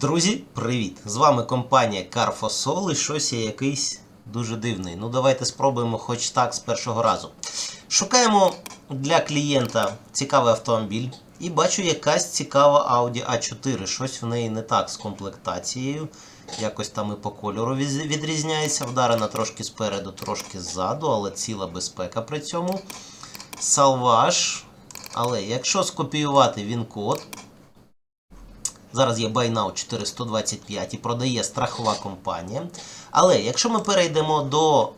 Друзі, привіт! З вами компанія Carfosol і щось є якийсь дуже дивний. Ну давайте спробуємо хоч так з першого разу. Шукаємо для клієнта цікавий автомобіль і бачу якась цікава Audi A4. Щось в неї не так з комплектацією. Якось там і по кольору відрізняється. Вдарена трошки спереду, трошки ззаду, але ціла безпека при цьому. Салваж. Але якщо скопіювати він код, Зараз є Buy Now 425 і продає страхова компанія. Але якщо ми перейдемо до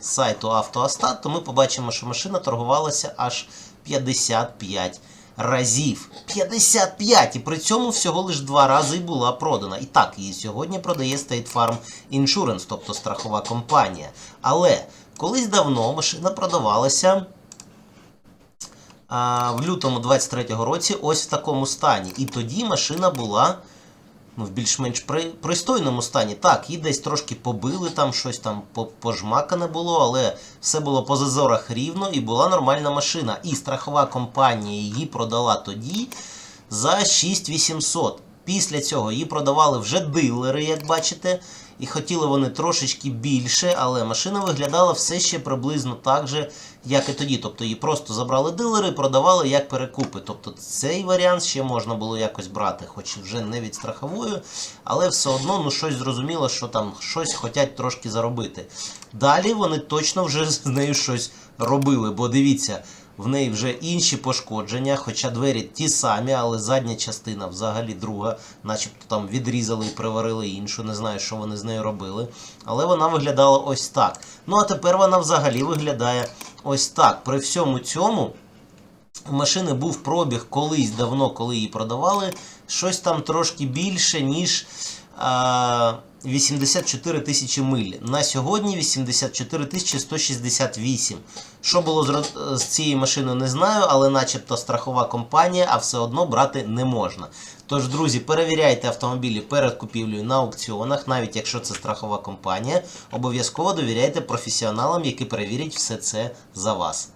сайту Автоастат, то ми побачимо, що машина торгувалася аж 55 разів. 55! І при цьому всього лише два рази була продана. І так, її сьогодні продає State Farm Insurance, тобто страхова компанія. Але колись давно машина продавалася в лютому 23-го році ось в такому стані. І тоді машина була ну, в більш-менш при, пристойному стані. Так, її десь трошки побили, там щось там пожмакане було, але все було по зазорах рівно і була нормальна машина. І страхова компанія її продала тоді за 6800. Після цього її продавали вже дилери, як бачите. І хотіли вони трошечки більше, але машина виглядала все ще приблизно так же, як і тоді. Тобто її просто забрали дилери, продавали як перекупи. Тобто цей варіант ще можна було якось брати, хоч вже не від страхової, але все одно ну, щось зрозуміло, що там щось хочуть трошки заробити. Далі вони точно вже з нею щось робили, бо дивіться. В неї вже інші пошкодження, хоча двері ті самі, але задня частина взагалі друга, начебто там відрізали і приварили іншу. Не знаю, що вони з нею робили. Але вона виглядала ось так. Ну а тепер вона взагалі виглядає ось так. При всьому цьому у машини був пробіг колись давно, коли її продавали, щось там трошки більше, ніж 84 тисячі миль. На сьогодні 84 тисячі 168. Що було з, цією машиною, не знаю, але начебто страхова компанія, а все одно брати не можна. Тож, друзі, перевіряйте автомобілі перед купівлею на аукціонах, навіть якщо це страхова компанія. Обов'язково довіряйте професіоналам, які перевірять все це за вас.